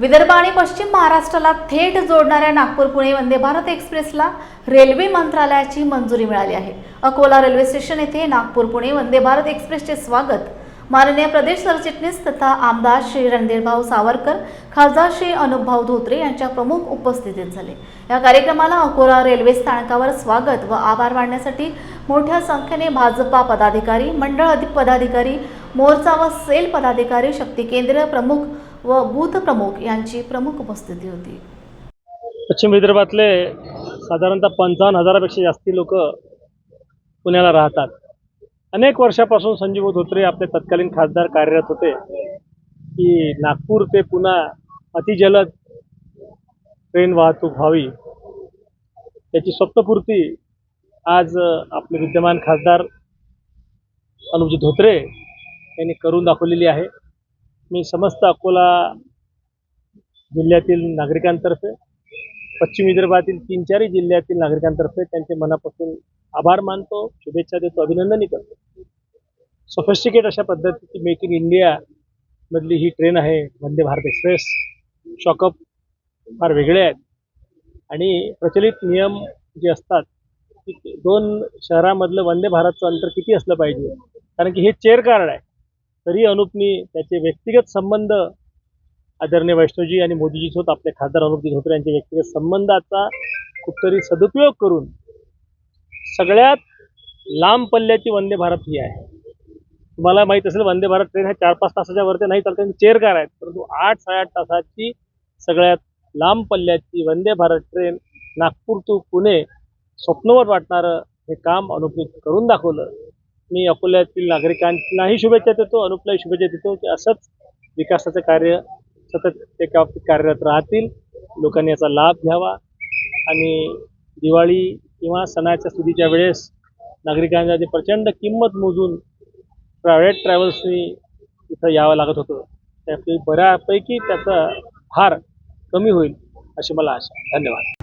विदर्भ आणि पश्चिम महाराष्ट्राला थेट जोडणाऱ्या नागपूर पुणे वंदे भारत एक्सप्रेसला रेल्वे मंत्रालयाची मंजुरी मिळाली आहे. अकोला रेल्वे स्टेशन येथे नागपूर पुणे वंदे भारत एक्सप्रेसचे स्वागत. माननीय प्रदेश सरचिटणीस तथा आमदार श्री रणधीरभाऊ सावरकर खासदार श्री अनुपभाऊ धोत्रे यांच्या प्रमुख उपस्थितीत झाले. या कार्यक्रमाला अकोला रेल्वे स्थानकावर स्वागत व आभार मानण्यासाठी मोठ्या संख्येने भाजपा पदाधिकारी मंडळ अधिक पदाधिकारी मोर्चा व सेल पदाधिकारी शक्ती केंद्र प्रमुख व बूथ प्रमुख यांची प्रमुख उपस्थिती होती. पश्चिम विदर्भातले साधारणतः पंचावन्न हजारापेक्षा जास्ती लोक पुण्याला राहतात. अनेक वर्षापासून संजीव धोत्रे आपले तत्कालीन खासदार कार्यरत होते. की नागपूर ते पुन्हा अतिजलद ट्रेन वाहतूक व्हावी. त्याची स्वप्नपूर्ती आज आपले विद्यमान खासदार अनुजी धोत्रे यांनी करून दाखवलेली आहे. मी समस्त अकोला जिल्ह्यातील नागरिकांतर्फे पश्चिम विदर्भातील तीन चारही जिल्ह्यातील नागरिकांतर्फे त्यांचे मनापासून आभार मानतो शुभेच्छा देतो अभिनंदनही करतो. सोफिस्टिकेट अशा पद्धतीची मेक इन इंडिया मधली ही ट्रेन आहे वंदे भारत एक्सप्रेस शॉकअप फार वेगळे आहेत. आणि प्रचलित नियम जे असतात की दोन शहरामधलं वंदे भारतचं अंतर किती असलं पाहिजे? कारण की हे चेअर कार्ड आहे. तरी अनुपनी त्याचे व्यक्तिगत संबंध आदरणीय वैष्णवजी आणि मोदीजी मोदीजीसोबत आपले खासदार अनुपजी धोत्रे यांच्या व्यक्तिगत संबंधाचा कुठतरी सदुपयोग करून सगळ्यात लांब पल्ल्याची वंदे भारत ही आहे. तुम्हाला माहीत असेल वंदे भारत ट्रेन ह्या चार पाच तासाच्या वरती नाही तर चेअर कार आहेत. परंतु आठ साडेआठ तासाची सगळ्यात लांब पल्ल्याची वंदे भारत ट्रेन नागपूर टू पुणे स्वप्नवर वाटणारं हे काम अनुपनी करून दाखवलं. मी अकोल्यातील नागरिकांनाही शुभेच्छा देतो अनुपलाही शुभेच्छा देतो की असंच विकासाचं कार्य सतत ते बाबतीत कार्यरत राहतील. लोकांनी याचा लाभ घ्यावा आणि दिवाळी किंवा सणाच्या सुदीच्या वेळेस नागरिकांना जे प्रचंड किंमत मोजून प्रायव्हेट ट्रॅव्हल्सनी इथं यावं लागत होतं. त्यापैकी बऱ्यापैकी त्याचा भार कमी होईल अशी मला आशा धन्यवाद.